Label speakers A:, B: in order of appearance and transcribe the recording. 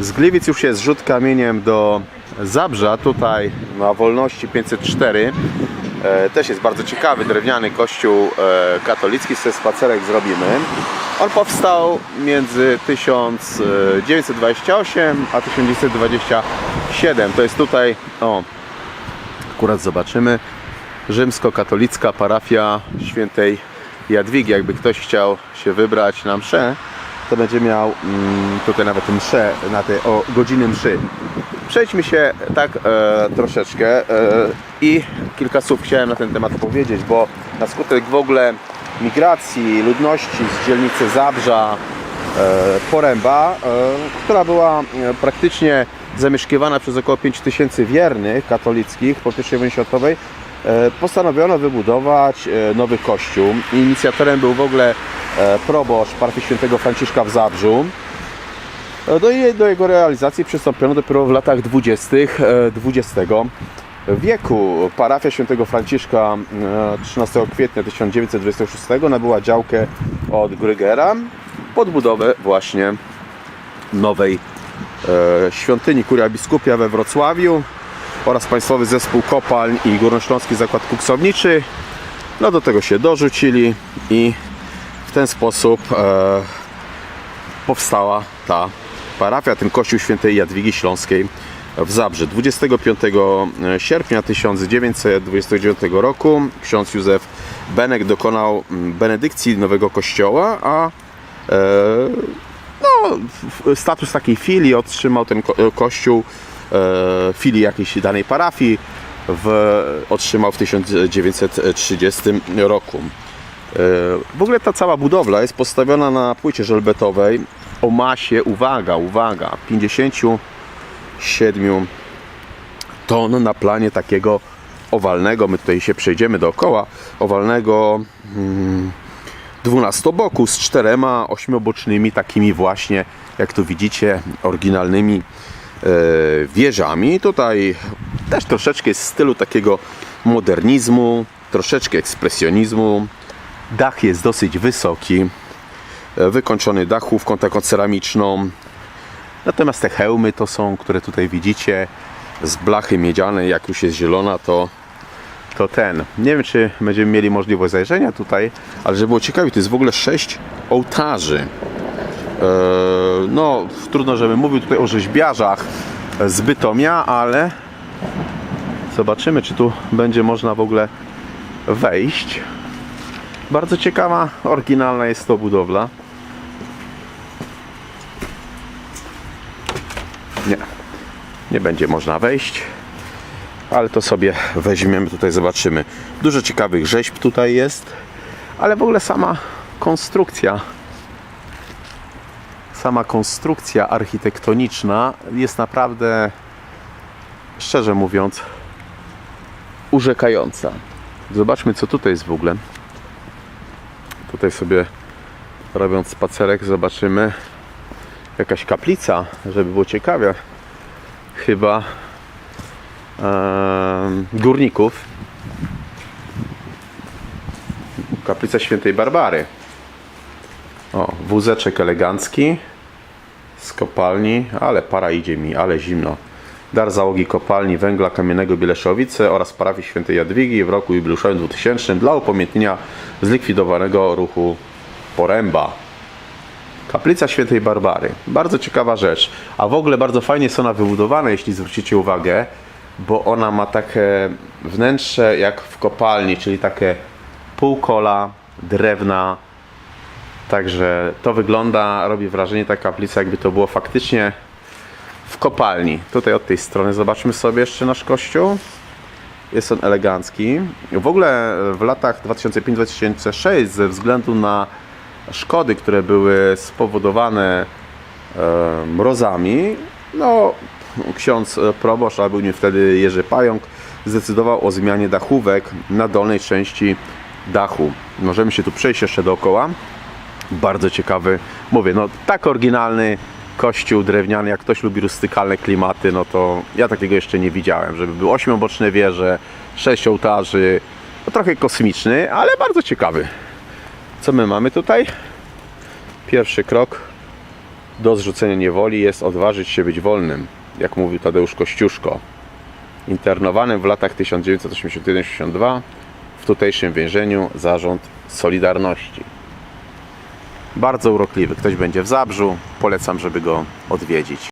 A: Z Gliwic już jest rzut kamieniem do Zabrza, tutaj na Wolności 504. E, też jest bardzo ciekawy, drewniany kościół e, katolicki, sobie spacerek zrobimy. On powstał między 1928 a 1927. To jest tutaj, o, akurat zobaczymy, rzymskokatolicka parafia świętej Jadwigi. Jakby ktoś chciał się wybrać na mszę, to będzie miał mm, tutaj nawet mszę, na te o godziny mszy. Przejdźmy się tak e, troszeczkę e, i kilka słów chciałem na ten temat powiedzieć, bo na skutek w ogóle migracji ludności z dzielnicy Zabrza, e, Poręba, e, która była e, praktycznie zamieszkiwana przez około 5000 wiernych katolickich po I wojnie światowej, postanowiono wybudować e, nowy kościół. Inicjatorem był w ogóle e, proboszcz parafii świętego Franciszka w Zabrzu. E, Do, jego realizacji przystąpiono dopiero w latach 20. e, XX wieku. Parafia świętego Franciszka e, 13 kwietnia 1926 nabyła działkę od Grygera pod budowę właśnie nowej e, świątyni Kuria Biskupia we Wrocławiu oraz Państwowy Zespół Kopalń i Górnośląski Zakład Kuksowniczy. No do tego się dorzucili i w ten sposób e, powstała ta parafia, ten kościół świętej Jadwigi Śląskiej w Zabrze. 25 sierpnia 1929 roku ksiądz Józef Benek dokonał mm, benedykcji nowego kościoła, a e, no, status takiej filii otrzymał ten ko- kościół, e, filii jakiejś danej parafii w, otrzymał w 1930 roku. E, W ogóle ta cała budowla jest postawiona na płycie żelbetowej o masie, uwaga, uwaga, 57 ton na planie takiego owalnego. My tutaj się przejdziemy dookoła. Owalnego mm, dwunastoboku z czterema ośmiobocznymi takimi właśnie, jak tu widzicie, oryginalnymi e, wieżami. Tutaj też troszeczkę jest w stylu takiego modernizmu, troszeczkę ekspresjonizmu. Dach jest dosyć wysoki, e, wykończony dachówką taką ceramiczną. Natomiast te hełmy to są, które tutaj widzicie z blachy miedzianej, jak już jest zielona, to to ten. Nie wiem, czy będziemy mieli możliwość zajrzenia tutaj, ale żeby było ciekawie, to jest w ogóle sześć ołtarzy. Eee, no, trudno, żebym mówił tutaj o rzeźbiarzach z Bytomia, ale zobaczymy, czy tu będzie można w ogóle wejść. Bardzo ciekawa, oryginalna jest to budowla. Nie, nie będzie można wejść ale to sobie weźmiemy, tutaj zobaczymy. Dużo ciekawych rzeźb tutaj jest, ale w ogóle sama konstrukcja, sama konstrukcja architektoniczna jest naprawdę, szczerze mówiąc, urzekająca. Zobaczmy, co tutaj jest w ogóle. Tutaj sobie robiąc spacerek zobaczymy jakaś kaplica, żeby było ciekawie. Chyba em, górników. Kaplica Świętej Barbary. O, wózeczek elegancki z kopalni, ale para idzie mi, ale zimno. Dar załogi kopalni węgla kamiennego Bieleszowice oraz parafii Świętej Jadwigi w roku jubileuszowym 2000 dla upamiętnienia zlikwidowanego ruchu Poręba. Kaplica Świętej Barbary. Bardzo ciekawa rzecz. A w ogóle bardzo fajnie jest ona wybudowana, jeśli zwrócicie uwagę, bo ona ma takie wnętrze jak w kopalni, czyli takie półkola, drewna. Także to wygląda, robi wrażenie ta kaplica, jakby to było faktycznie w kopalni. Tutaj od tej strony zobaczmy sobie jeszcze nasz kościół. Jest on elegancki. W ogóle w latach 2005-2006 ze względu na szkody, które były spowodowane mrozami, no ksiądz proboszcz, a był nim wtedy Jerzy Pająk, zdecydował o zmianie dachówek na dolnej części dachu. Możemy się tu przejść jeszcze dookoła bardzo ciekawy. Mówię, no tak oryginalny kościół drewniany, jak ktoś lubi rustykalne klimaty, no to ja takiego jeszcze nie widziałem, żeby był ośmioboczne wieże, sześć ołtarzy, no trochę kosmiczny, ale bardzo ciekawy. Co my mamy tutaj? Pierwszy krok do zrzucenia niewoli jest odważyć się być wolnym, jak mówił Tadeusz Kościuszko. Internowanym w latach 1981-82 w tutejszym więzieniu zarząd Solidarności bardzo urokliwy. Ktoś będzie w Zabrzu, polecam, żeby go odwiedzić.